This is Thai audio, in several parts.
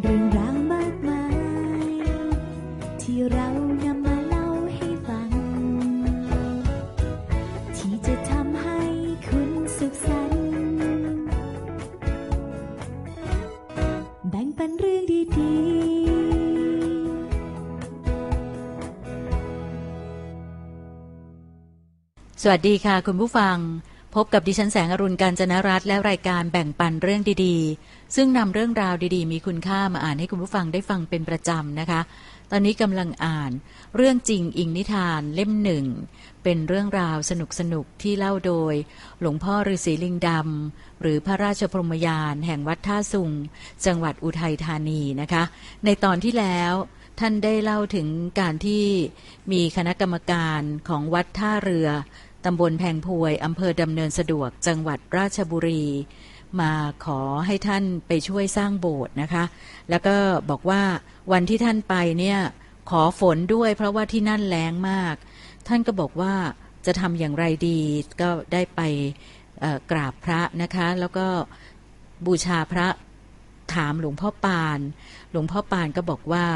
เรื่องราวมากมาย ที่เรานำมาเล่าให้ฟัง ที่จะทำให้คุณสุขสันต์แบ่งปันเรื่องดีๆ สวัสดีค่ะคุณผู้ฟัง พบกับดิฉันแสงอรุณการจนรัตและรายการแบ่งปันเรื่องดีๆ ซึ่งนำเรื่องราวดีๆ มีคุณค่ามาอ่านให้คุณผู้ฟังได้ฟังเป็นประจำนะคะ ตอนนี้กำลังอ่าน เรื่องจริงอิงนิทานเล่มหนึ่ง เป็นเรื่องราวสนุกๆที่เล่าโดย หลวงพ่อฤาษีลิงดำหรือพระราชพรมยานแห่งวัดท่าสุง จังหวัดอุทัยธานีนะคะ ในตอนที่แล้วท่านได้เล่าถึงการที่มีคณะกรรมการของวัดท่าเรือ ตำบลแพงพวยอำเภอดำเนินสะดวกจังหวัดราชบุรี มาขอให้ท่านไปช่วยสร้างโบสถ์นะคะ แล้วก็บอกว่าวันที่ท่านไปเนี่ยขอฝนด้วยเพราะว่าที่นั่นแล้งมาก ท่านก็บอกว่าจะทำอย่างไรดีก็ได้ไปกราบพระนะคะ แล้วก็บูชาพระถามหลวงพ่อปาน หลวงพ่อปานก็บอกว่า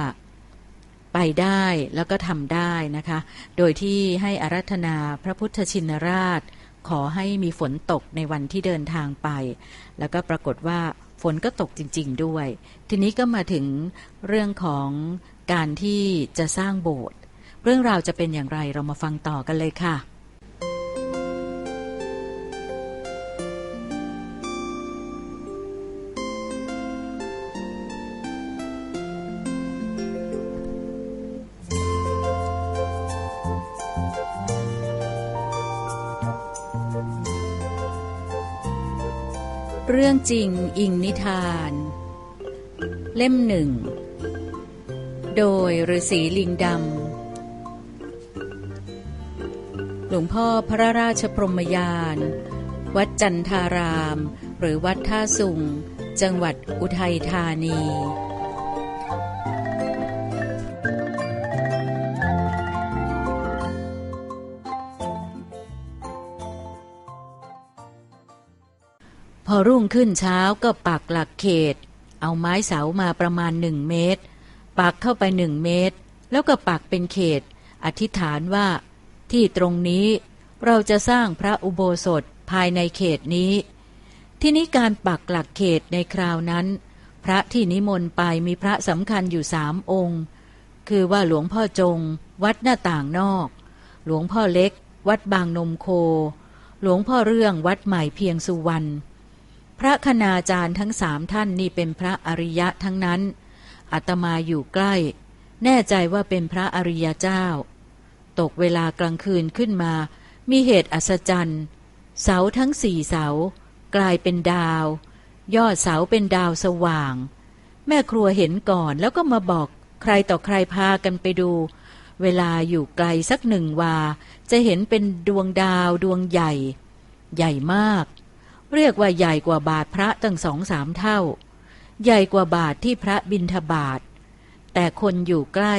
ไปได้แล้วก็ทำได้นะคะ โดยที่ให้อารัธนาพระพุทธชินราช ขอให้มีฝนตกในวันที่เดินทางไป แล้วก็ปรากฏว่าฝนก็ตกจริง ๆ ด้วย ทีนี้ก็มาถึงเรื่องของการที่จะสร้างโบสถ์เรื่องราวจะเป็นอย่างไรเรามาฟังต่อกันเลยค่ะ เรื่องจริงอิงนิทาน เล่มหนึ่ง โดยฤาษีลิงดำ หลวงพ่อพระราชพรมยาน วัดจันทาราม หรือวัดท่าสุง จังหวัดอุทัยธานี รุ่งขึ้นเช้าก็ปักหลักเขต เอาไม้เสามาประมาณหนึ่งเมตร ปักเข้าไปหนึ่งเมตร แล้วก็ปักเป็นเขต อธิษฐานว่า ที่ตรงนี้เราจะสร้างพระอุโบสถภายในเขตนี้ ที่นี้การปักหลักเขตในคราวนั้น พระที่นิมนต์ไปมีพระสำคัญอยู่สามองค์ คือว่าหลวงพ่อจง วัดหน้าต่างนอก หลวงพ่อเล็ก วัดบางนมโค หลวงพ่อเรื่องวัดใหม่เพียงสุวรรณ พระคณาจารย์ทั้งสามท่านนี่เป็นพระอริยะทั้งนั้นอาตมาอยู่ใกล้ แน่ใจว่าเป็นพระอริยเจ้า ตกเวลากลางคืนขึ้นมา มีเหตุอัศจรรย์ เสาทั้งสี่เสา กลายเป็นดาว ยอดเสาเป็นดาวสว่าง แม่ครัวเห็นก่อนแล้วก็มาบอกใครต่อใครพากันไปดู เวลาอยู่ไกลสักหนึ่งวา จะเห็นเป็นดวงดาวดวงใหญ่ ใหญ่มาก เรียกว่าใหญ่กว่าบาทพระตั้งสองสามเท่า ใหญ่กว่าบาทที่พระบิณฑบาตแต่คนอยู่ใกล้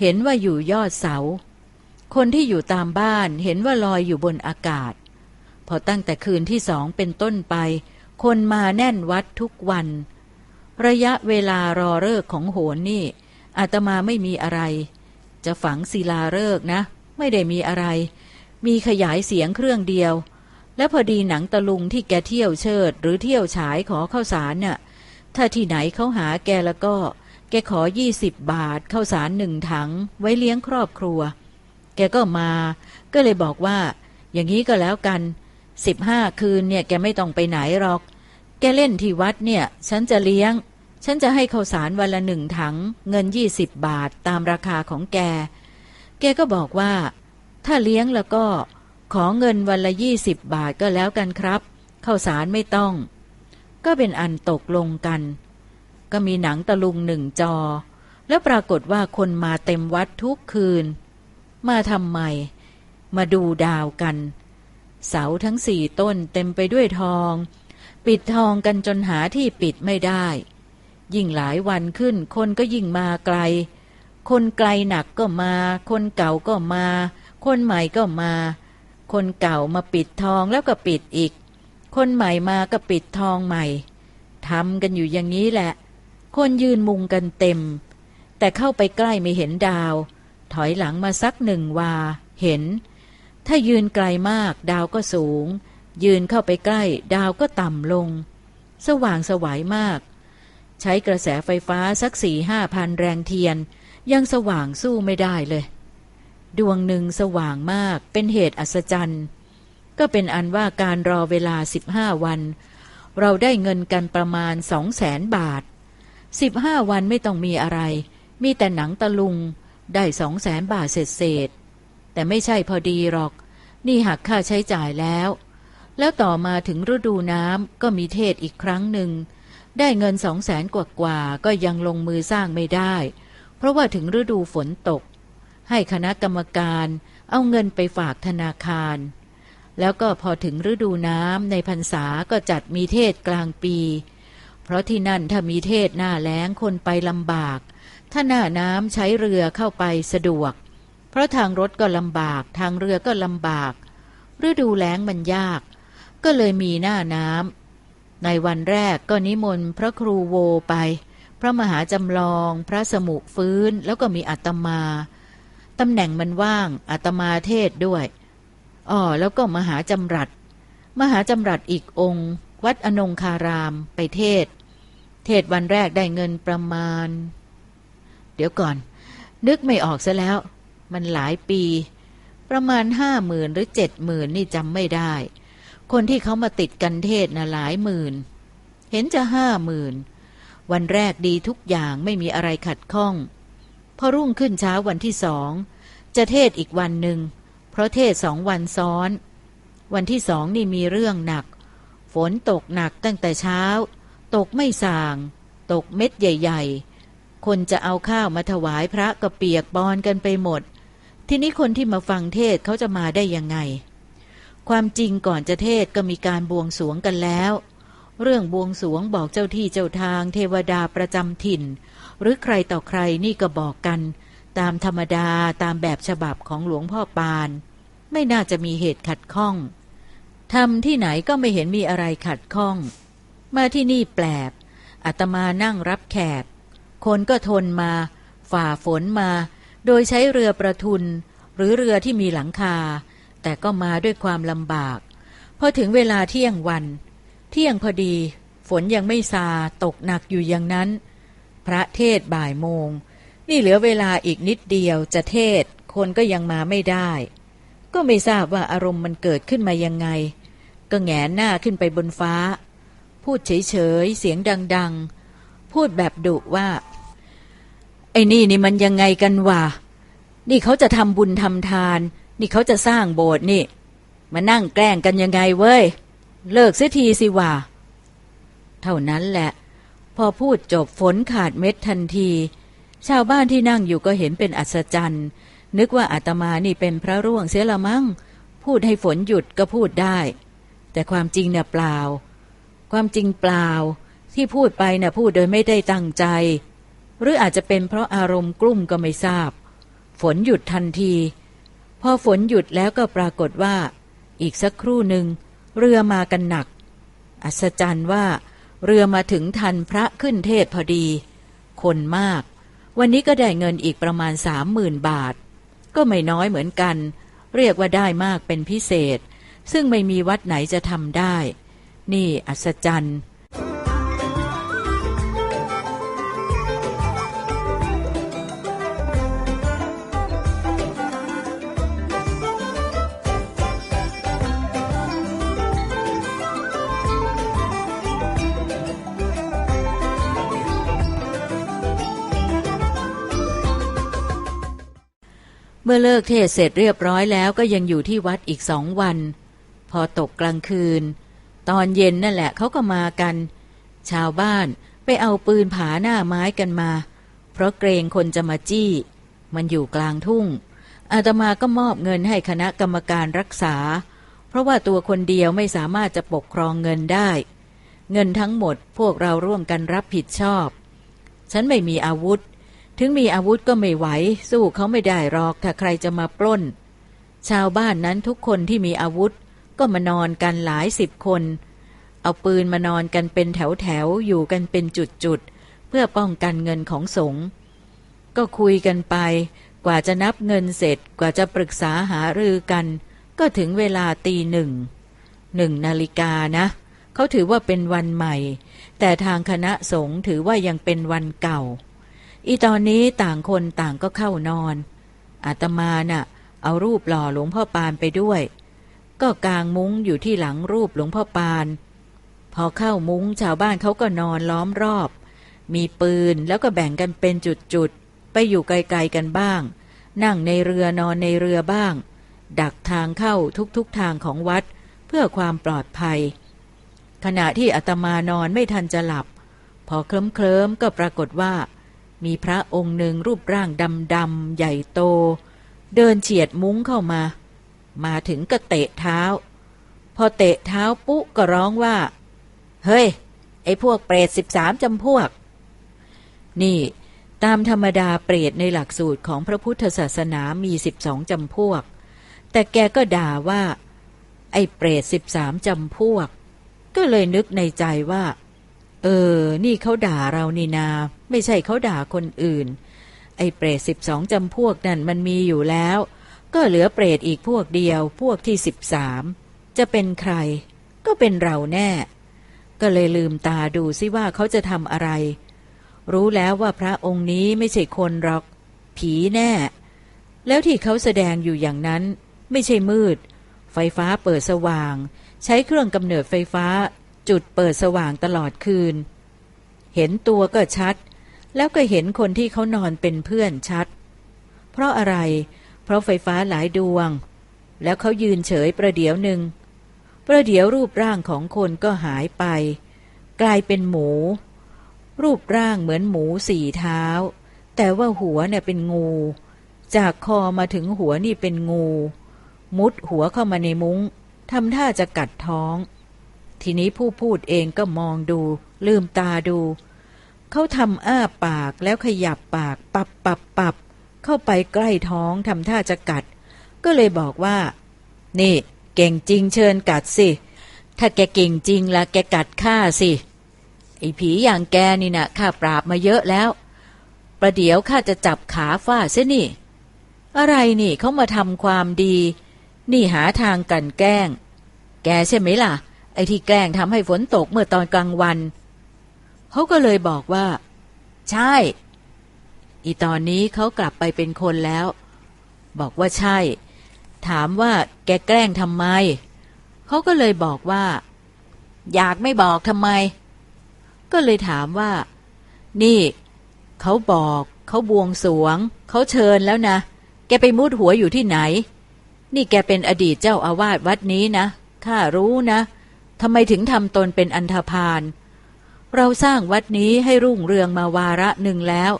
เห็นว่าอยู่ยอดเสา คนที่อยู่ตามบ้านเห็นว่าลอยอยู่บนอากาศ พอตั้งแต่คืนที่สองเป็นต้นไป คนมาแน่นวัดทุกวัน ระยะเวลารอเลิกของโหนนี่อาตมาไม่มีอะไร จะฝังศิลาฤกษ์นะ ไม่ได้มีอะไร มีขยายเสียงเครื่องเดียว และพอดีหนังตะลุงที่แกเที่ยวเชิด หรือเที่ยวฉายขอข้าวสารน่ะ ถ้าที่ไหนเขาหาแกแล้วก็ แกขอยี่สิบบาทข้าวสารหนึ่งถัง ไว้เลี้ยงครอบครัว แกก็มา ก็เลยบอกว่า อย่างนี้ก็แล้วกันสิบห้าคืนเนี่ยแกไม่ต้องไปไหนหรอก แกเล่นที่วัดเนี่ย ฉันจะเลี้ยง ฉันจะให้ข้าวสารวันละหนึ่งถัง เงินยี่สิบบาทตามราคาของแก แกก็บอกว่า ถ้าเลี้ยงแล้วก็ ขอเงินวันละยี่สิบบาทก็แล้วกันครับ เข้าสารไม่ต้อง ก็เป็นอันตกลงกัน ก็มีหนังตะลุงหนึ่งจอ แล้วปรากฏว่าคนมาเต็มวัดทุกคืน มาทำไม มาดูดาวกัน เสาทั้งสี่ต้นเต็มไปด้วยทอง ปิดทองกันจนหาที่ปิดไม่ได้ ยิ่งหลายวันขึ้นคนก็ยิ่งมาไกล คนไกลหนักก็มา คนเก่าก็มา คนใหม่ก็มา คนเก่ามาปิดทองแล้วก็ปิดอีก คนใหม่มาก็ปิดทองใหม่ทำกันอยู่อย่างนี้แหละ คนยืนมุงกันเต็ม แต่เข้าไปใกล้ไม่เห็นดาว ถอยหลังมาสักหนึ่งวา เห็น ถ้ายืนไกลมากดาวก็สูง ยืนเข้าไปใกล้ ดาวก็ต่ำลง สว่างสวายมาก ใช้กระแสไฟฟ้าสักสี่ห้าพันแรงเทียน ยังสว่างสู้ไม่ได้เลย ดวงหนึ่งสว่างมากเป็นเหตุอัศจรรย์ ก็เป็นอันว่าการรอเวลาสิบห้าวัน เราได้เงินกันประมาณสองแสนบาทสิบห้าวันไม่ต้องมีอะไร มีแต่หนังตะลุง ได้สองแสนบาทเศษเศษ แต่ไม่ใช่พอดีหรอก นี่หักค่าใช้จ่ายแล้ว แล้วต่อมาถึงฤดูน้ำก็มีเทศอีกครั้งหนึ่ง ได้เงินสองแสนกว่าๆก็ยังลงมือสร้างไม่ได้ เพราะว่าถึงฤดูฝนตก ให้คณะกรรมการเอาเงินไปฝากธนาคาร แล้วก็พอถึงฤดูน้ำในพรรษาก็จัดมีเทศกลางปี เพราะที่นั่นถ้ามีเทศหน้าแล้งคนไปลำบาก ถ้าหน้าน้ำใช้เรือเข้าไปสะดวก เพราะทางรถก็ลำบาก ทางเรือก็ลำบาก ฤดูแล้งมันยาก ก็เลยมีหน้าน้ำในวันแรกก็นิมนต์พระครูโวไป พระมหาจำลอง พระสมุฟื้นแล้วก็มีอาตมา ตำแหน่งมันว่างอาตมาเทศด้วยอ๋อแล้วก็มหาจำรัดมหาจำรัดอีกองค์ วัดอนงคารามไปเทศ เทศวันแรกได้เงินประมาณ เดี๋ยวก่อน นึกไม่ออกซะแล้ว มันหลายปี ประมาณห้าหมื่นหรือเจ็ดหมื่นนี่จำไม่ได้ คนที่เขามาติดกันเทศนะหลายหมื่น เห็นจะห้าหมื่นวันแรกดีทุกอย่างไม่มีอะไรขัดข้อง พอรุ่งขึ้นเช้าวันที่สอง จะเทศอีกวันหนึ่ง เพราะเทศสองวันซ้อน วันที่สองนี่มีเรื่องหนัก ฝนตกหนักตั้งแต่เช้า ตกไม่สาง ตกเม็ดใหญ่ ๆ คนจะเอาข้าวมาถวายพระก็เปียกบอนกันไปหมด ทีนี้คนที่มาฟังเทศเขาจะมาได้ยังไง ความจริงก่อนจะเทศก็มีการบวงสรวงกันแล้ว เรื่องบวงสรวงบอกเจ้าที่เจ้าทางเทวดาประจำถิ่น หรือใครต่อใครนี่ก็บอกกัน ตามธรรมดาตามแบบฉบับของหลวงพ่อปาน ไม่น่าจะมีเหตุขัดข้องทำที่ไหนก็ไม่เห็นมีอะไรขัดข้อง มาที่นี่แปลกอาตมานั่งรับแขก คนก็ทนมา ฝ่าฝนมา โดยใช้เรือประทุน หรือเรือที่มีหลังคา แต่ก็มาด้วยความลำบาก พอถึงเวลาเที่ยงวัน เที่ยงพอดี ฝนยังไม่ซาตกหนักอยู่อย่างนั้น พระเทศบ่ายโมง นี่เหลือเวลาอีกนิดเดียวจะเทศ คนก็ยังมาไม่ได้ ก็ไม่ทราบว่าอารมณ์มันเกิดขึ้นมายังไง ก็แงนหน้าขึ้นไปบนฟ้า พูดเฉยๆเสียงดัง ๆ พูดแบบดุว่า ไอ้นี่นี่มันยังไงกันวะนี่เขาจะทำบุญทำทาน นี่เขาจะสร้างโบสถ์นี่ มานั่งแกล้งกันยังไงเว้ย เลิกเสียทีสิวะเท่านั้นแหละ พอพูดจบฝนขาดเม็ดทันที ชาวบ้านที่นั่งอยู่ก็เห็นเป็นอัศจรรย์ นึกว่าอาตมานี่เป็นพระร่วงเสียละมั้ง พูดให้ฝนหยุดก็พูดได้ แต่ความจริงเนี่ยเปล่า ความจริงเปล่า ที่พูดไปน่ะพูดโดยไม่ได้ตั้งใจ หรืออาจจะเป็นเพราะอารมณ์กลุ่มก็ไม่ทราบ ฝนหยุดทันที พอฝนหยุดแล้วก็ปรากฏว่า อีกสักครู่หนึ่งเรือมากันหนัก อัศจรรย์ว่า เรือมาถึงทันพระขึ้นเทศพอดี คนมาก วันนี้ก็ได้เงินอีกประมาณสามหมื่นบาท ก็ไม่น้อยเหมือนกัน เรียกว่าได้มากเป็นพิเศษ ซึ่งไม่มีวัดไหนจะทำได้ นี่อัศจรรย์ เมื่อเลิกเทศเสร็จเรียบร้อยแล้วก็ยังอยู่ที่วัดอีกสองวัน พอตกกลางคืน ตอนเย็นนั่นแหละเขาก็มากัน ชาวบ้านไปเอาปืนผาหน้าไม้กันมา เพราะเกรงคนจะมาจี้ มันอยู่กลางทุ่ง อาตมาก็มอบเงินให้คณะกรรมการรักษา เพราะว่าตัวคนเดียวไม่สามารถจะปกครองเงินได้ เงินทั้งหมดพวกเราร่วมกันรับผิดชอบ ฉันไม่มีอาวุธ ถึงมีอาวุธก็ไม่ไหว สู้เขาไม่ได้หรอกถ้าใครจะมาปล้น ชาวบ้านนั้นทุกคนที่มีอาวุธ ก็มานอนกันหลายสิบคน เอาปืนมานอนกันเป็นแถวแถวๆอยู่กันเป็นจุดจุดๆเพื่อป้องกันเงินของสงฆ์ก็คุยกันไป กว่าจะนับเงินเสร็จกว่าจะปรึกษาหารือกัน ก็ถึงเวลาตีหนึ่งหนึ่งนาฬิกานะเขาถือว่าเป็นวันใหม่ แต่ทางคณะสงฆ์ถือว่ายังเป็นวันเก่า อีตอนนี้ต่างคนต่างก็เข้านอน อาตมาน่ะ เอารูปหล่อหลวงพ่อปานไปด้วย ก็กางมุ้งอยู่ที่หลังรูปหลวงพ่อปาน พอเข้ามุ้งชาวบ้านเขาก็นอนล้อมรอบ มีปืนแล้วก็แบ่งกันเป็นจุดๆ ไปอยู่ไกลๆกันบ้าง นั่งในเรือนอนในเรือบ้าง ดักทางเข้าทุกๆทางของวัด เพื่อความปลอดภัย ขณะที่อาตมานอนไม่ทันจะหลับ พอเคลิ้มๆก็ปรากฏว่า มีพระองค์หนึ่งรูปร่างดำๆใหญ่โต เดินเฉียดมุ้งเข้ามา มาถึงก็เตะเท้า พอเตะเท้าปุ๊ก็ร้องว่า เฮ้ย ไอ้พวกเปรตสิบสามจำพวก นี่ตามธรรมดาเปรตในหลักสูตรของพระพุทธศาสนามีสิบสองจำพวก แต่แกก็ด่าว่า ไอ้เปรตสิบสามจำพวก ก็เลยนึกในใจว่า เออ นี่เขาด่าเรานี่นา ไม่ใช่เขาด่าคนอื่น ไอ้เปรตสิบสองจำพวกนั่นมันมีอยู่แล้ว ก็เหลือเปรตอีกพวกเดียว พวกที่สิบสามจะเป็นใคร ก็เป็นเราแน่ ก็เลยลืมตาดูซิว่าเขาจะทำอะไร รู้แล้วว่าพระองค์นี้ไม่ใช่คนหรอก ผีแน่ แล้วที่เขาแสดงอยู่อย่างนั้น ไม่ใช่มืด ไฟฟ้าเปิดสว่าง ใช้เครื่องกำเนิดไฟฟ้า จุดเปิดสว่างตลอดคืน เห็นตัวก็ชัด แล้วก็เห็นคนที่เขานอนเป็นเพื่อนชัด เพราะอะไร เพราะไฟฟ้าหลายดวง แล้วเขายืนเฉยประเดี๋ยวหนึ่ง ประเดี๋ยวรูปร่างของคนก็หายไป กลายเป็นหมู รูปร่างเหมือนหมูสี่เท้า แต่ว่าหัวเนี่ยเป็นงู จากคอมาถึงหัวนี่เป็นงู มุดหัวเข้ามาในมุง้งทำท่าจะกัดท้อง ทีนี้ผู้พูดเองก็มองดู ลืมตาดู เขาทำอ้าปากแล้วขยับปาก ปับปับปับเข้าไปใกล้ท้องทำท่าจะกัด ก็เลยบอกว่า นี่ เก่งจริงเชิญกัดสิ ถ้าแกเก่งจริงละแกกัดข้าสิไอ้ผีอย่างแกนี่นะข้าปราบมาเยอะแล้ว ประเดี๋ยวข้าจะจับขาฟาดเสียนี่ อะไรนี่เขามาทำความดี นี่หาทางกันแกล้ง แกใช่ไหมล่ะ ไอ้ที่แกล้งทำให้ฝนตกเมื่อตอนกลางวัน เขาก็เลยบอกว่า ใช่ อีตอนนี้เขากลับไปเป็นคนแล้ว บอกว่าใช่ ถามว่าแกแกล้งทำไม เขาก็เลยบอกว่า อยากไม่บอกทำไม ก็เลยถามว่า นี่เขาบอกเขาบวงสรวง เขาเชิญแล้วนะ แกไปมุดหัวอยู่ที่ไหน นี่แกเป็นอดีตเจ้าอาวาสวัดนี้นะข้ารู้นะทำไมถึงทำตนเป็นอันธพาล เราสร้างวัดนี้ให้รุ่งเรืองมาวาระหนึ่งแล้ว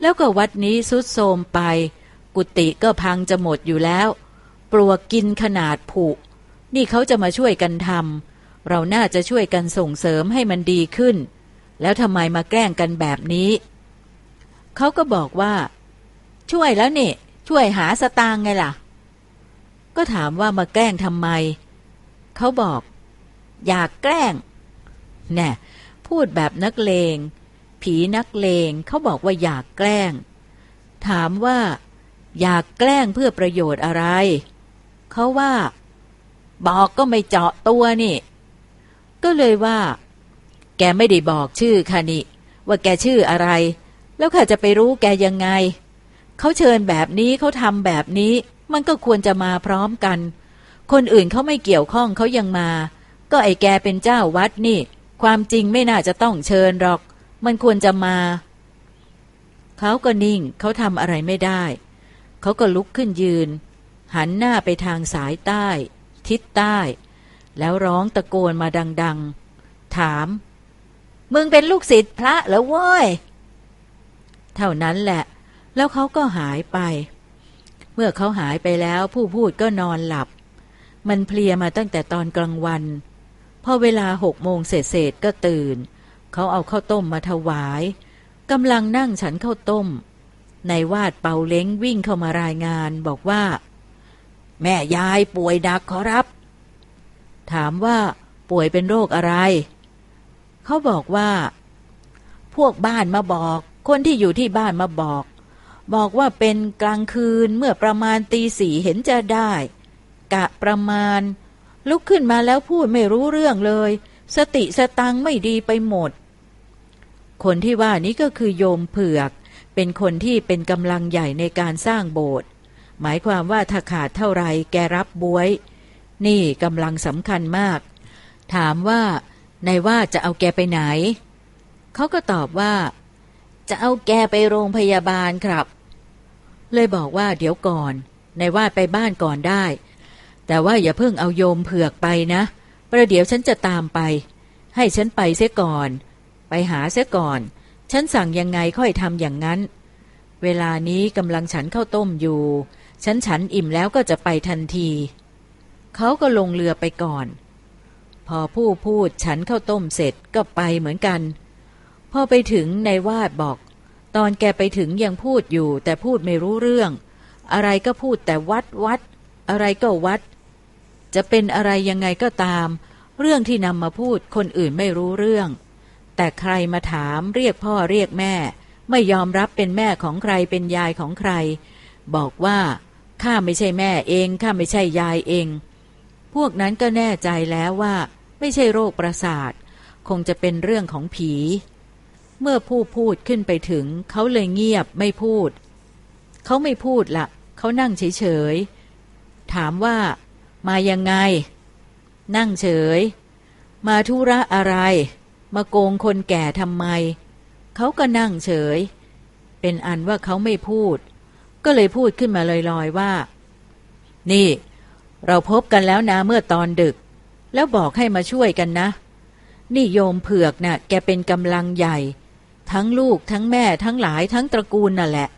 แล้วก็วัดนี้สุดโทรมไป กุฏิก็พังจะหมดอยู่แล้ว ปลวกกินขนาดผุ นี่เขาจะมาช่วยกันทำเราน่าจะช่วยกันส่งเสริมให้มันดีขึ้น แล้วทำไมมาแกล้งกันแบบนี้ เขาก็บอกว่า ช่วยแล้วนี่ช่วยหาสตางไงล่ะ ก็ถามว่ามาแกล้งทำไม เขาบอก อยากแกล้งแน่ พูดแบบนักเลง ผีนักเลงเขาบอกว่าอยากแกล้ง ถามว่า อยากแกล้งเพื่อประโยชน์อะไร เขาว่า บอกก็ไม่เจาะตัวนี่ ก็เลยว่า แกไม่ได้บอกชื่อค่ะนี่ ว่าแกชื่ออะไร แล้วข้าจะไปรู้แกยังไง เขาเชิญแบบนี้เขาทำแบบนี้ มันก็ควรจะมาพร้อมกัน คนอื่นเขาไม่เกี่ยวข้องเขายังมา ก็ไอ้แกเป็นเจ้าวัดนี่ ความจริงไม่น่าจะต้องเชิญหรอก มันควรจะมา เขาก็นิ่ง เขาทำอะไรไม่ได้ เขาก็ลุกขึ้นยืน หันหน้าไปทางสายใต้ ทิศใต้ แล้วร้องตะโกนมาดัง ๆ ถาม มึงเป็นลูกศิษย์พระเหรอเว้ย เท่านั้นแหละ แล้วเขาก็หายไป เมื่อเขาหายไปแล้วผู้พูดก็นอนหลับ มันเพลียมาตั้งแต่ตอนกลางวัน พอเวลาหกโมงเศษๆก็ตื่น เขาเอาข้าวต้มมาถวายกำลังนั่งฉันข้าวต้มในวาดเป่าเล้งวิ่งเข้ามารายงานบอกว่า แม่ยายป่วยดักขอรับ ถามว่าป่วยเป็นโรคอะไร เขาบอกว่า พวกบ้านมาบอก คนที่อยู่ที่บ้านมาบอก บอกว่าเป็นกลางคืนเมื่อประมาณตีสี่เห็นจะได้ กะประมาณ ลุกขึ้นมาแล้วพูดไม่รู้เรื่องเลย สติสตังไม่ดีไปหมด คนที่ว่านี้ก็คือโยมเผือก เป็นคนที่เป็นกำลังใหญ่ในการสร้างโบสถ์หมายความว่าถ้าขาดเท่าไรแกรับบวย นี่กำลังสำคัญมาก ถามว่าในว่าจะเอาแกไปไหน เขาก็ตอบว่า จะเอาแกไปโรงพยาบาลครับ เลยบอกว่าเดี๋ยวก่อน ในว่าไปบ้านก่อนได้ แต่ว่าอย่าเพิ่งเอาโยมเผือกไปนะ ประเดี๋ยวฉันจะตามไป ให้ฉันไปเสียก่อน ไปหาเสียก่อน ฉันสั่งยังไงค่อยทำอย่างนั้น เวลานี้กำลังฉันเข้าต้มอยู่ ฉันฉันอิ่มแล้วก็จะไปทันที เขาก็ลงเรือไปก่อน พอผู้พูดฉันเข้าต้มเสร็จก็ไปเหมือนกัน พอไปถึงในวาดบอก ตอนแกไปถึงยังพูดอยู่แต่พูดไม่รู้เรื่อง อะไรก็พูดแต่วัดวัด อะไรก็วัด จะเป็นอะไรยังไงก็ตาม เรื่องที่นำมาพูดคนอื่นไม่รู้เรื่อง แต่ใครมาถามเรียกพ่อเรียกแม่ ไม่ยอมรับเป็นแม่ของใครเป็นยายของใคร บอกว่าข้าไม่ใช่แม่เองข้าไม่ใช่ยายเอง พวกนั้นก็แน่ใจแล้วว่า ไม่ใช่โรคประสาท คงจะเป็นเรื่องของผี เมื่อผู้พูดขึ้นไปถึง เขาเลยเงียบไม่พูด เขาไม่พูดละเขานั่งเฉยๆถามว่า มายังไง นั่งเฉย มาธุระอะไร มาโกงคนแก่ทำไม เขาก็นั่งเฉย เป็นอันว่าเขาไม่พูด ก็เลยพูดขึ้นมาลอยๆว่า นี่ เราพบกันแล้วนะเมื่อตอนดึก แล้วบอกให้มาช่วยกันนะ นี่โยมเผือกน่ะ แกเป็นกำลังใหญ่ ทั้งลูกทั้งแม่ทั้งหลายทั้งตระกูลน่ะแหละ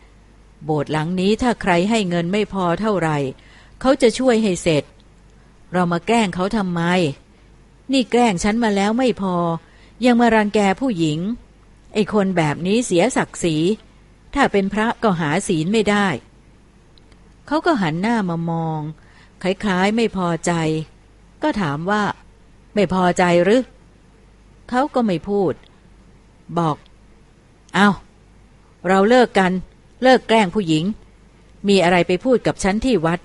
โบสถ์หลังนี้ถ้าใครให้เงินไม่พอเท่าไหร่เขาจะช่วยให้เสร็จ เรามาแกล้งเขาทำไม นี่แกล้งฉันมาแล้วไม่พอ ยังมารังแกผู้หญิง ไอ้คนแบบนี้เสียศักดิ์ศรี ถ้าเป็นพระก็หาศีลไม่ได้ เขาก็หันหน้ามามอง คล้ายๆไม่พอใจ ก็ถามว่า ไม่พอใจหรือ เขาก็ไม่พูด บอก เอาเราเลิกกัน เลิกแกล้งผู้หญิง มีอะไรไปพูดกับฉันที่วัด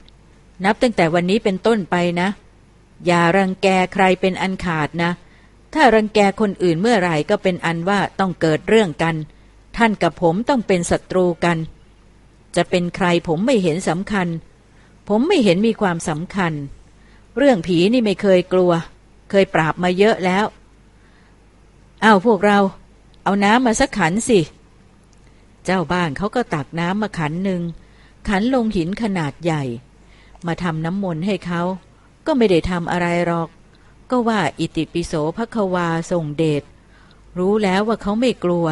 นับตั้งแต่วันนี้เป็นต้นไปนะ อย่ารังแกใครเป็นอันขาดนะ ถ้ารังแกคนอื่นเมื่อไหร่ก็เป็นอันว่าต้องเกิดเรื่องกัน ท่านกับผมต้องเป็นศัตรูกัน จะเป็นใครผมไม่เห็นสำคัญ ผมไม่เห็นมีความสำคัญ เรื่องผีนี่ไม่เคยกลัว เคยปราบมาเยอะแล้วเอาพวกเรา เอาน้ำมาสักขันสิ เจ้าบ้านเขาก็ตักน้ำมาขันหนึ่งขันลงหินขนาดใหญ่ มาทำน้ำมนต์ให้เขา ก็ไม่ได้ทำอะไรหรอก ก็ว่าอิติปิโสภควาส่งเดชรู้แล้วว่าเขาไม่กลัว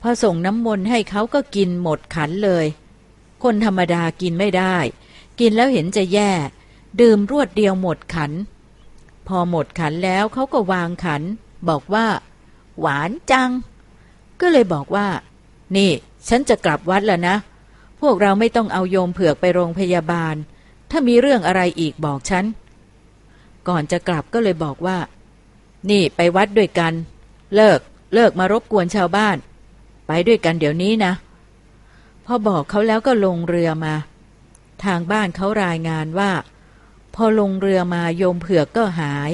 พอส่งน้ำมนต์ให้เขาก็กินหมดขันเลย คนธรรมดากินไม่ได้ กินแล้วเห็นจะแย่ ดื่มรวดเดียวหมดขัน พอหมดขันแล้วเขาก็วางขัน บอกว่า หวานจัง ก็เลยบอกว่า นี่ ฉันจะกลับวัดแล้วนะ พวกเราไม่ต้องเอาโยมเผือกไปโรงพยาบาล ถ้ามีเรื่องอะไรอีกบอกฉัน ก่อนจะกลับก็เลยบอกว่า นี่ไปวัดด้วยกัน เลิกเลิกมารบกวนชาวบ้าน ไปด้วยกันเดี๋ยวนี้นะพอบอกเขาแล้วก็ลงเรือมา ทางบ้านเขารายงานว่า พอลงเรือมาโยมเผือกก็หาย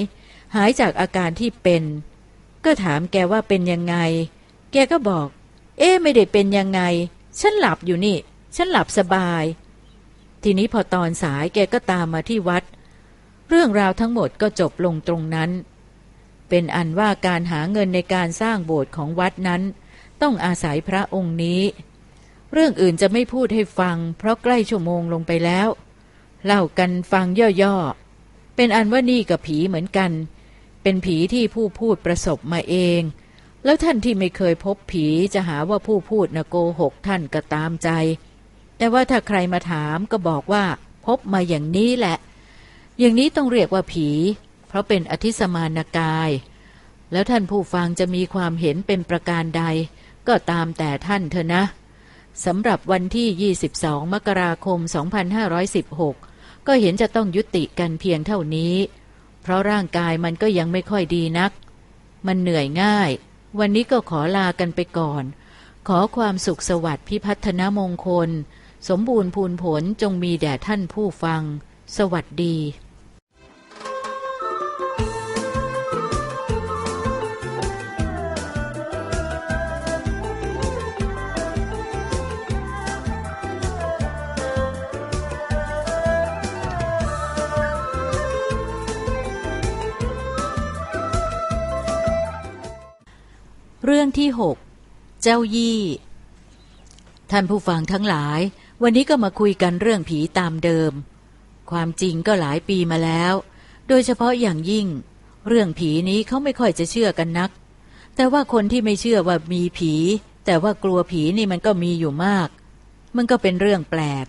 หายจากอาการที่เป็น ก็ถามแกว่าเป็นยังไง แกก็บอก เอ๊ไม่ได้เป็นยังไง ฉันหลับอยู่นี่ ฉันหลับสบาย ทีนี้พอตอนสายแกก็ตามมาที่วัด เรื่องราวทั้งหมดก็จบลงตรงนั้น เป็นอันว่าการหาเงินในการสร้างโบสถ์ของวัดนั้น ต้องอาศัยพระองค์นี้ เรื่องอื่นจะไม่พูดให้ฟัง เพราะใกล้ชั่วโมงลงไปแล้ว เล่ากันฟังย่อๆ เป็นอันว่านี่กับผีเหมือนกัน เป็นผีที่ผู้พูดประสบมาเอง แล้วท่านที่ไม่เคยพบผีจะหาว่าผู้พูดนะโกหกท่านก็ตามใจ แต่ว่าถ้าใครมาถามก็บอกว่าพบมาอย่างนี้แหละ อย่างนี้ต้องเรียกว่าผี เพราะเป็นอธิสมานกาย แล้วท่านผู้ฟังจะมีความเห็นเป็นประการใด ก็ตามแต่ท่านเถอะนะสำหรับวันที่ 22 มกราคม 2516 ก็เห็นจะต้องยุติกันเพียงเท่านี้ เพราะร่างกายมันก็ยังไม่ค่อยดีนัก มันเหนื่อยง่าย วันนี้ก็ขอลากันไปก่อน ขอความสุขสวัสดิ์พิพัฒนมงคล สมบูรณ์พูนผลจงมีแด่ท่านผู้ฟัง สวัสดีเรื่องที่หกเจ้ายี่ ท่านผู้ฟังทั้งหลาย วันนี้ก็มาคุยกันเรื่องผีตามเดิม ความจริงก็หลายปีมาแล้ว โดยเฉพาะอย่างยิ่ง เรื่องผีนี้เขาไม่ค่อยจะเชื่อกันนัก แต่ว่าคนที่ไม่เชื่อว่ามีผี แต่ว่ากลัวผีนี่มันก็มีอยู่มาก มันก็เป็นเรื่องแปลก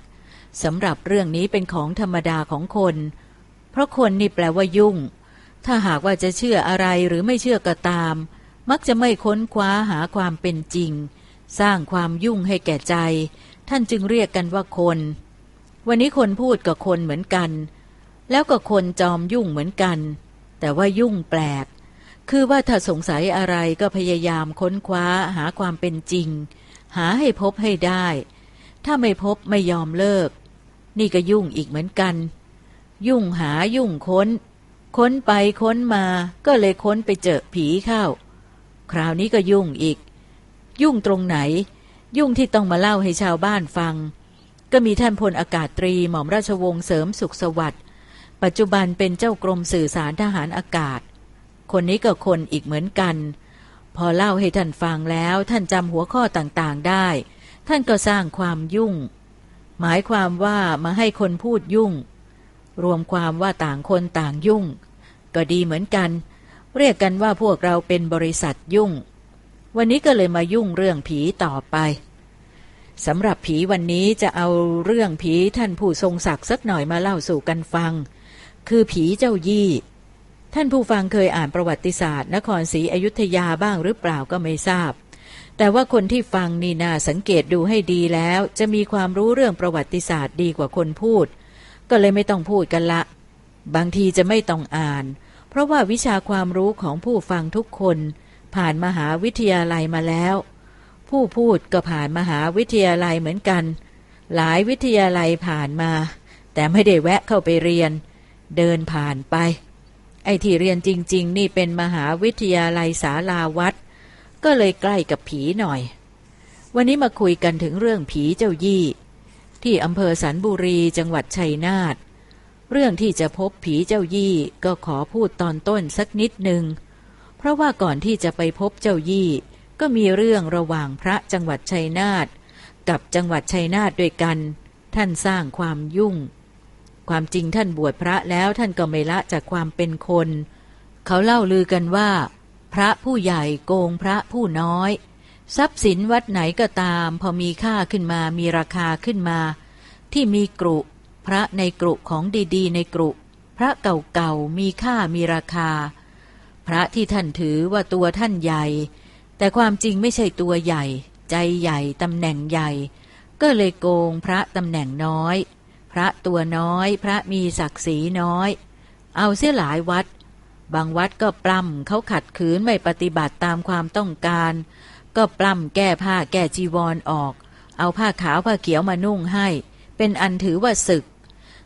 สำหรับเรื่องนี้เป็นของธรรมดาของคน เพราะคนนี่แปลว่ายุ่ง ถ้าหากว่าจะเชื่ออะไรหรือไม่เชื่อก็ตาม มักจะไม่ค้นคว้าหาความเป็นจริง สร้างความยุ่งให้แก่ใจ ท่านจึงเรียกกันว่าคน วันนี้คนพูดกับคนเหมือนกัน แล้วก็คนจอมยุ่งเหมือนกัน แต่ว่ายุ่งแปลก คือว่าถ้าสงสัยอะไรก็พยายามค้นคว้าหาความเป็นจริง หาให้พบให้ได้ ถ้าไม่พบไม่ยอมเลิก นี่ก็ยุ่งอีกเหมือนกัน ยุ่งหายุ่งค้น ค้นไปค้นมา ก็เลยค้นไปเจอผีเข้า คราวนี้ก็ยุ่งอีก ยุ่งตรงไหน ยุ่งที่ต้องมาเล่าให้ชาวบ้านฟัง ก็มีท่านพลอากาศตรีหม่อมราชวงศ์เสริมสุขสวัสดิ์ปัจจุบันเป็นเจ้ากรมสื่อสารทหารอากาศ คนนี้ก็คนอีกเหมือนกัน พอเล่าให้ท่านฟังแล้วท่านจำหัวข้อต่างๆได้ ท่านก็สร้างความยุ่ง หมายความว่ามาให้คนพูดยุ่ง รวมความว่าต่างคนต่างยุ่ง ก็ดีเหมือนกัน เรียกกันว่าพวกเราเป็นบริษัทยุ่ง วันนี้ก็เลยมายุ่งเรื่องผีต่อไปสำหรับผีวันนี้จะเอาเรื่องผีท่านผู้ทรงศักดิ์สักหน่อยมาเล่าสู่กันฟัง คือผีเจ้ายี่ ท่านผู้ฟังเคยอ่านประวัติศาสตร์ นครศรีอยุธยาบ้างหรือเปล่าก็ไม่ทราบ แต่ว่าคนที่ฟังนี่นาสังเกตดูให้ดีแล้ว จะมีความรู้เรื่องประวัติศาสตร์ดีกว่าคนพูด ก็เลยไม่ต้องพูดกันละ บางทีจะไม่ต้องอ่าน เพราะว่าวิชาความรู้ของผู้ฟังทุกคน ผ่านมหาวิทยาลัยมาแล้ว ผู้พูดก็ผ่านมหาวิทยาลัยเหมือนกัน หลายวิทยาลัยผ่านมา แต่ไม่ได้แวะเข้าไปเรียน เดินผ่านไป ไอ้ที่เรียนจริง ๆ นี่เป็นมหาวิทยาลัยศาลาวัด ก็เลยใกล้กับผีหน่อย วันนี้มาคุยกันถึงเรื่องผีเจ้ายี่ ที่อำเภอสันบุรีจังหวัดชัยนาทเรื่องที่จะพบผีเจ้ายี่ก็ขอพูดตอนต้นสักนิดหนึ่ง ราะว่าก่อนที่จะไปพบเจ้ายี่ ก็มีเรื่องระหว่างพระจังหวัดชัยนาทกับจังหวัดชัยนาทด้วยกัน ท่านสร้างความยุ่ง ความจริงท่านบวชพระแล้วท่านก็ไม่ละจากความเป็นคน เขาเล่าลือกันว่า พระผู้ใหญ่โกงพระผู้น้อย ทรัพย์สินวัดไหนก็ตาม พอมีค่าขึ้นมามีราคาขึ้นมา ที่มีกรุ พระในกรุของดีๆ ในกรุ พระเก่าๆมีค่ามีราคา พระที่ท่านถือว่าตัวท่านใหญ่ แต่ความจริงไม่ใช่ตัวใหญ่ ใจใหญ่ตำแหน่งใหญ่ ก็เลยโกงพระตำแหน่งน้อย พระตัวน้อย พระมีศักดิ์ศรีน้อย เอาเสียหลายวัด บางวัดก็ปล้ำเขาขัดขืนไม่ปฏิบัติตามความต้องการ ก็ปล้ำแก้ผ้าแก้จีวรอออก เอาผ้าขาวผ้าเขียวมานุ่งให้ เป็นอันถือว่าศึก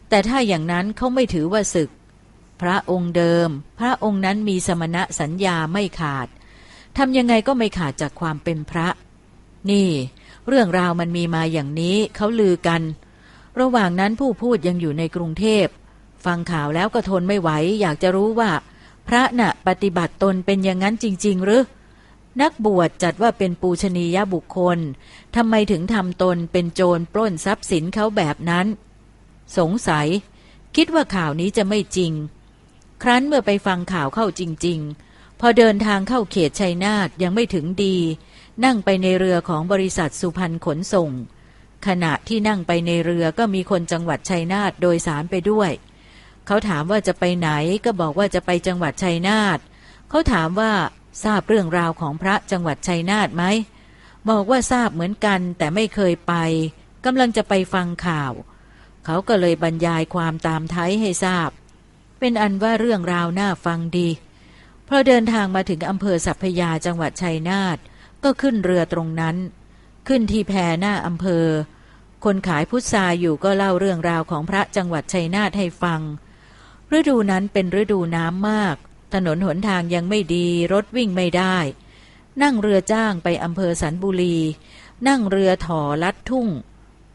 แต่ถ้าอย่างนั้นเขาไม่ถือว่าศึก พระองค์เดิม พระองค์นั้นมีสมณะสัญญาไม่ขาดทำยังไงก็ไม่ขาดจากความเป็นพระ นี่ เรื่องราวมันมีมาอย่างนี้เขาลือกัน ระหว่างนั้นผู้พูดยังอยู่ในกรุงเทพ ฟังข่าวแล้วก็ทนไม่ไหว อยากจะรู้ว่า พระน่ะปฏิบัติตนเป็นอย่างนั้นจริง ๆ หรือนักบวชจัดว่าเป็นปูชนียบุคคลทำไมถึงทำตนเป็นโจรปล้นทรัพย์สินเขาแบบนั้น สงสัย คิดว่าข่าวนี้จะไม่จริง ครั้นเมื่อไปฟังข่าวเข้าจริง ๆ พอเดินทางเข้าเขตชัยนาทยังไม่ถึงดี นั่งไปในเรือของบริษัทสุพรรณขนส่ง ขณะที่นั่งไปในเรือก็มีคนจังหวัดชัยนาทโดยสารไปด้วย เขาถามว่าจะไปไหนก็บอกว่าจะไปจังหวัดชัยนาทเขาถามว่าทราบเรื่องราวของพระจังหวัดชัยนาทไหมบอกว่าทราบเหมือนกันแต่ไม่เคยไปกำลังจะไปฟังข่าว เขาก็เลยบรรยายความตามท้ายให้ทราบ เป็นอันว่าเรื่องราวน่าฟังดีพอเดินทางมาถึงอำเภอสัพพยาจังหวัดชัยนาทก็ขึ้นเรือตรงนั้น ขึ้นที่แพหน้าอำเภอ คนขายพุทราอยู่ก็เล่าเรื่องราวของพระจังหวัดชัยนาทให้ฟัง ฤดูนั้นเป็นฤดูน้ำมาก ถนนหนทางยังไม่ดีรถวิ่งไม่ได้ นั่งเรือจ้างไปอำเภอสันบุรี นั่งเรือถอลัดทุ่ง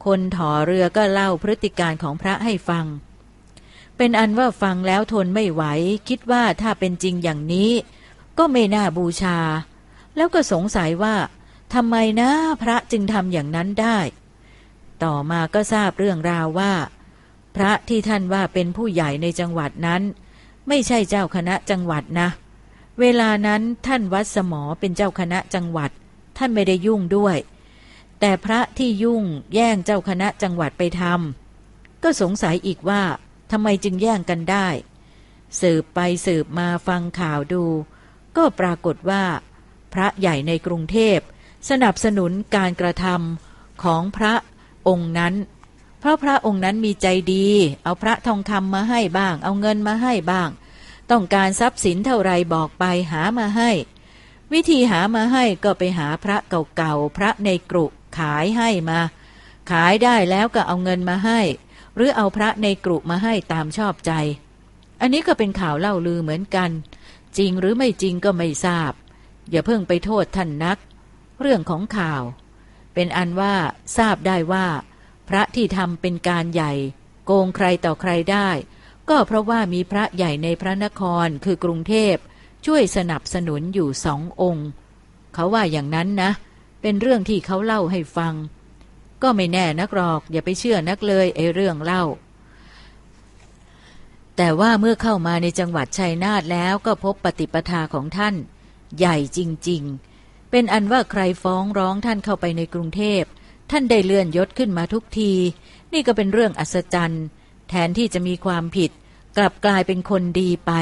คนถอเรือก็เล่าพฤติการของพระให้ฟัง เป็นอันว่าฟังแล้วทนไม่ไหว คิดว่าถ้าเป็นจริงอย่างนี้ ก็ไม่น่าบูชา แล้วก็สงสัยว่าทำไมนะพระจึงทำอย่างนั้นได้ ต่อมาก็ทราบเรื่องราวว่า พระที่ท่านว่าเป็นผู้ใหญ่ในจังหวัดนั้น ไม่ใช่เจ้าคณะจังหวัดนะ เวลานั้นท่านวัดสมอเป็นเจ้าคณะจังหวัด ท่านไม่ได้ยุ่งด้วย แต่พระที่ยุ่งแย่งเจ้าคณะจังหวัดไปทำก็สงสัยอีกว่า ทำไมจึงแย่งกันได้ สืบไปสืบมาฟังข่าวดู ก็ปรากฏว่า พระใหญ่ในกรุงเทพ สนับสนุนการกระทำของพระองค์นั้น เพราะพระองค์นั้นมีใจดี เอาพระทองคำมาให้บ้าง เอาเงินมาให้บ้าง ต้องการทรัพย์สินเท่าไรบอกไปหามาให้ วิธีหามาให้ก็ไปหาพระเก่าๆพระในกรุขายให้มา ขายได้แล้วก็เอาเงินมาให้ หรือเอาพระในกรุมาให้ตามชอบใจ อันนี้ก็เป็นข่าวเล่าลือเหมือนกัน จริงหรือไม่จริงก็ไม่ทราบ อย่าเพิ่งไปโทษท่านนัก เรื่องของข่าว เป็นอันว่าทราบได้ว่า พระที่ทำเป็นการใหญ่ โกงใครต่อใครได้ ก็เพราะว่ามีพระใหญ่ในพระนครคือกรุงเทพช่วยสนับสนุนอยู่สององค์ เขาว่าอย่างนั้นนะ เป็นเรื่องที่เขาเล่าให้ฟัง ก็ไม่แน่นักหรอก อย่าไปเชื่อนักเลยไอ้เรื่องเล่า แต่ว่าเมื่อเข้ามาในจังหวัดชัยนาทแล้วก็พบปฏิปทาของท่าน ใหญ่จริง ๆ เป็นอันว่าใครฟ้องร้องท่านเข้าไปในกรุงเทพ ท่านได้เลื่อนยศขึ้นมาทุกที นี่ก็เป็นเรื่องอัศจรรย์ แทนที่จะมีความผิด กลับกลายเป็นคนดีไป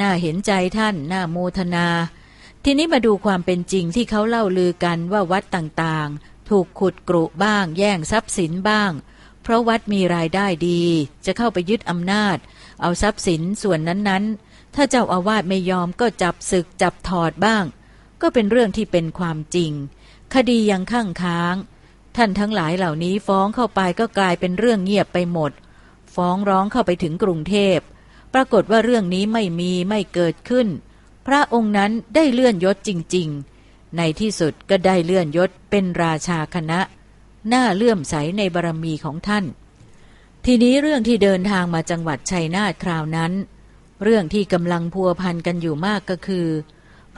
น่าเห็นใจท่าน น่าโมทนาทีนี้มาดูความเป็นจริงที่เขาเล่าลือกันว่าวัดต่างๆ ถูกขุดกรุบ้าง แย่งทรัพย์สินบ้าง เพราะวัดมีรายได้ดี จะเข้าไปยึดอำนาจ เอาทรัพย์สินส่วนนั้นๆ ถ้าเจ้าอาวาสไม่ยอมก็จับศึกจับถอดบ้าง ก็เป็นเรื่องที่เป็นความจริง คดียังข้างค้าง ท่านทั้งหลายเหล่านี้ฟ้องเข้าไปก็กลายเป็นเรื่องเงียบไปหมด ฟ้องร้องเข้าไปถึงกรุงเทพปรากฏว่าเรื่องนี้ไม่มีไม่เกิดขึ้น พระองค์นั้นได้เลื่อนยศจริง ๆ ในที่สุดก็ได้เลื่อนยศเป็นราชาคณะน่าเลื่อมใสในบารมีของท่าน ทีนี้เรื่องที่เดินทางมาจังหวัดชัยนาทคราวนั้น เรื่องที่กำลังพัวพันกันอยู่มากก็คือ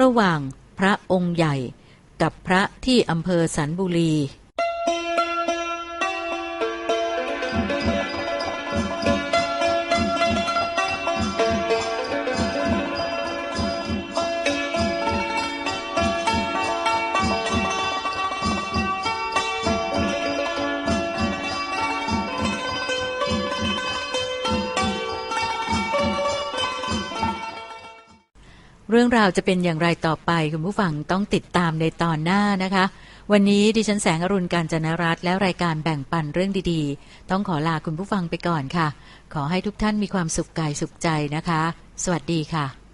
ระหว่างพระองค์ใหญ่กับพระที่อำเภอสันบุรี เรื่องราวจะเป็นอย่างไรต่อไป คุณผู้ฟังต้องติดตามในตอนหน้านะคะ วันนี้ดิฉันแสงอรุณการจนรัตน์และรายการแบ่งปันเรื่องดีๆ ต้องขอลาคุณผู้ฟังไปก่อนค่ะ ขอให้ทุกท่านมีความสุขกายสุขใจนะคะ สวัสดีค่ะ